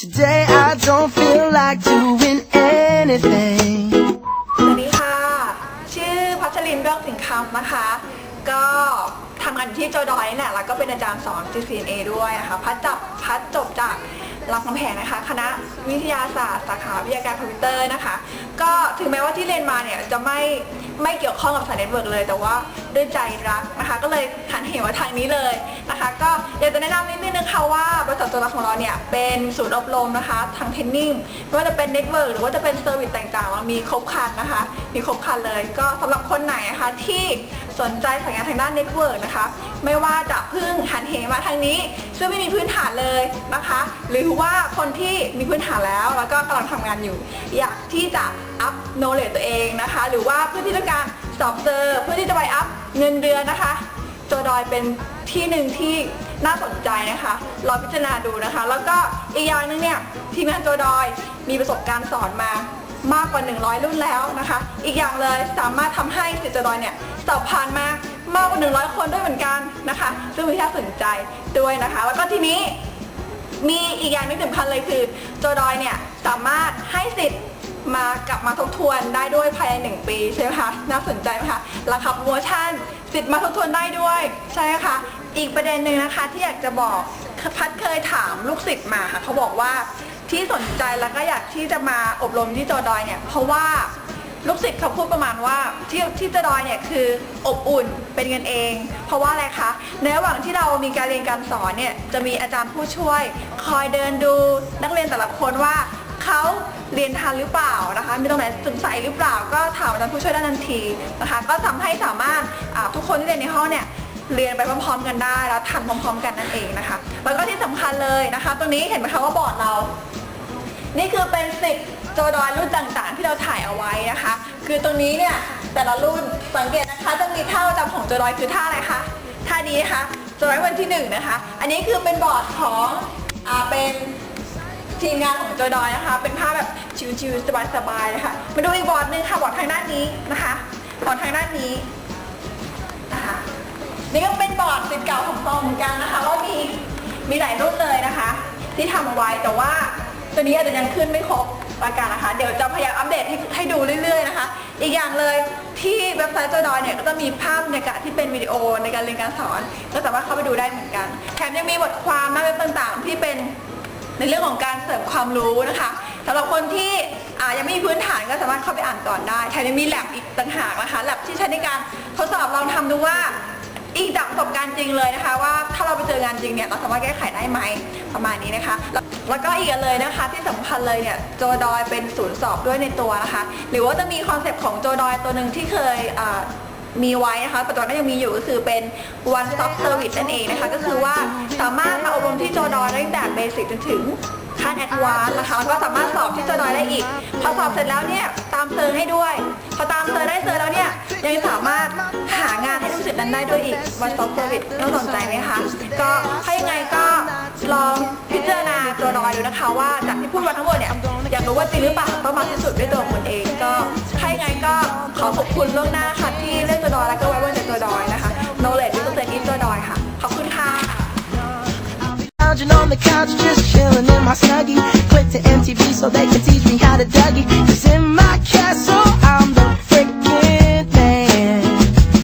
Today I don't feel like doing anything. สวัสดีค่ะ ชื่อพัชรินเบื้องสิงคำนะคะ ก็ทำงานอยู่ที่โจดอยนี่แหละ แล้วก็เป็นอาจารย์สอน GCNA ด้วยนะคะพัดจับพัดจบจากรามคำแหงนะคะ คณะวิทยาศาสตร์สาขาวิทยาการคอมพิวเตอร์นะคะ ก็ถึงแม้ว่าที่เรียนมาเนี่ยจะไม่ไม่เกี่ยวข้องกับสายเน็ตเวิร์กเลย แต่ว่า ด้วยใจรักนะคะ ก็เลยหันเหวมาทางนี้เลยนะคะ ก็อยากจะแนะนำนิดนึงนะคะว่าบริษัทตัวรักของเราเนี่ยเป็นศูนย์อบรมนะคะทางเทรนนิ่งไม่ว่าจะเป็นเน็ตเวิร์กหรือว่าจะเป็นเซอร์วิสต่างๆเรามีครบครันนะคะ มีครบครันเลย ก็สำหรับคนไหนนะคะที่สนใจสายงานทางด้านเน็ตเวิร์กนะคะ ไม่ว่าจะเพึ่งหันเหมาทางนี้ ซึ่งไม่มีพื้นฐานเลยนะคะ หรือว่าคนที่มีพื้นฐานแล้วแล้วก็กำลังทำงานอยู่ อยากที่จะอัพโนเล e ตัวเองนะคะ หรือว่าเพื่อที่ต้องการ สอบเซอร์เพื่อที่จะไปอัพเงินเดือนนะคะโจดอยเป็นที่หนึ่งที่น่าสนใจนะคะลองพิจารณาดูนะคะ แล้วก็อีกอย่างหนึงเนี่ยทีมงานโจดอยมีประสบการณ์สอนมามากกว่า 100 รุ่นแล้วนะคะ อีกอย่างเลยสามารถทำให้สิทธิ์โจดอยเนี่ยสอบผ่านมามากกว่า 100 คนด้วยเหมือนกันนะคะ ซึ่งเป็นที่น่าสนใจด้วยนะคะ แล้วก็ทีนี้มีอีกอย่างหนึงสำคัญเลยคือโจดอยเนี่ยสามารถให้สิทธิ์ มากลับมาทบทวนได้ด้วยภายในหนึ่งปีใช่ไหมคะ น่าสนใจไหมคะราคาโปรโมชั่นสิทธิ์มาทบทวนได้ด้วย ใช่ไหมคะอีกประเด็นหนึ่งนะคะที่อยากจะบอกพัดเคยถามลูกศิษย์มาค่ะเขาบอกว่าที่สนใจแล้วก็อยากที่จะมาอบรมที่โจดอยเนี่ย เพราะว่าลูกศิษย์เขาพูดประมาณว่าที่ที่จะดอยเนี่ยคืออบอุ่นเป็นกันเอง เพราะว่าอะไรคะในระหว่างที่เรามีการเรียนการสอนเนี่ยจะมีอาจารย์ผู้ช่วย คอยเดินดูนักเรียนแต่ละคนว่าเขา เรียนทันหรือเปล่านะคะ มีตรงไหนสงสัยหรือเปล่าก็ถามอาจารย์ผู้ช่วยได้ทันทีนะคะ ก็ทำให้สามารถทุกคนที่เรียนในห้องเนี่ยเรียนไปพร้อมๆ กันได้แล้วทันพร้อม ๆ กันนั่นเองนะคะ แล้วก็ที่สำคัญเลยนะคะ ตรงนี้เห็นไหมคะว่าบอร์ดเรา นี่คือเป็นสิบโจดอยรุ่นต่างๆ ที่เราถ่ายเอาไว้นะคะ คือตรงนี้เนี่ยแต่ละรุ่นสังเกตนะคะจะมีท่าประจำของโจดอยคือท่าอะไรคะท่านี้นะคะโจดอยวันที่หนึ่งนะคะ อันนี้คือเป็นบอร์ดของอ่าเป็น ทีมงานของโจดอยนะคะ เป็นภาพแบบชิวๆสบายๆนะคะมาดูอีกบอร์ดหนึ่งค่ะบอร์ดทางด้านนี้นะคะบอร์ดทางด้านนี้นะคะนี่ก็เป็นบอร์ดสิทธิ์เก่าของซองเหมือนกันนะคะว่ามีมีหลายรุ่นเลยนะคะ ที่ทำเอาไว้แต่ว่าตัวนี้อาจจะยังขึ้นไม่ครบประการนะคะ เดี๋ยวจะพยายามอัปเดตให้ให้ดูเรื่อยๆนะคะ อีกอย่างเลยที่เว็บไซต์จอดอยเนี่ยก็จะมีภาพบรรยากาศที่เป็นวิดีโอในการเรียนการสอน ก็สามารถเข้าไปดูได้เหมือนกัน แถมยังมีบทความหน้าเว็บต่างๆ ที่เป็น ในเรื่องของการเสริมความรู้นะคะสำหรับคนที่อ่ายังไม่มีพื้นฐานก็สามารถเข้าไปอ่านก่อนได้แถมยังมีแลบอีกต่างหากนะคะแลบที่ใช้ในการทดสอบลองทำดูว่าอีกจากประสบการณ์จริงเลยนะคะ ว่าถ้าเราไปเจองานจริงเนี่ยเราสามารถแก้ไขได้ไหมประมาณนี้นะคะ แล้วก็อีกเลยนะคะ ที่สำคัญเลยเนี่ยโจดอยเป็นศูนย์สอบด้วยในตัวนะคะ หรือว่าจะมีคอนเซปต์ของโจดอยตัวหนึ่งที่เคยอ่า มีไว้นะคะปัจจุบันก็ยังมีอยู่ก็คือเป็น one stop service นั่นเองนะคะ ก็คือว่าสามารถมาอบรมที่โจดอยได้ตั้งแต่เบสิกจนถึงขั้นแอดวานซ์นะคะแล้วก็สามารถสอบที่โจดอยได้อีก พอสอบเสร็จแล้วเนี่ยตามเซอร์ให้ด้วย พอตามเซอร์ได้เซอร์แล้วเนี่ยยังสามารถหางานให้ลูกศิษย์นั้นได้ด้วยอีก one stop service ต้องสนใจไหมคะก็ถ้ายังไงก็ลองพิจารณาโจดอยดูนะคะ ว่าจากที่พูดมาทั้งหมดเนี่ยอยากรู้ว่าจริงหรือเปล่าต้องมาพิสูจน์ด้วยตัวคุณเองก็ ถ้ายังไงก็ขอขอบคุณล่วงหน้าค่ะที่เลือกตัวดอยแล้วก็ไว้วางใจตัวดอยนะคะ knowledge ที่ตัวเองตัวดอยค่ะ ขอบคุณค่ะ Lounging on the couch, just chilling in my snuggie. Click to MTV so they can teach me how to Dougie. Cause in my castle, I'm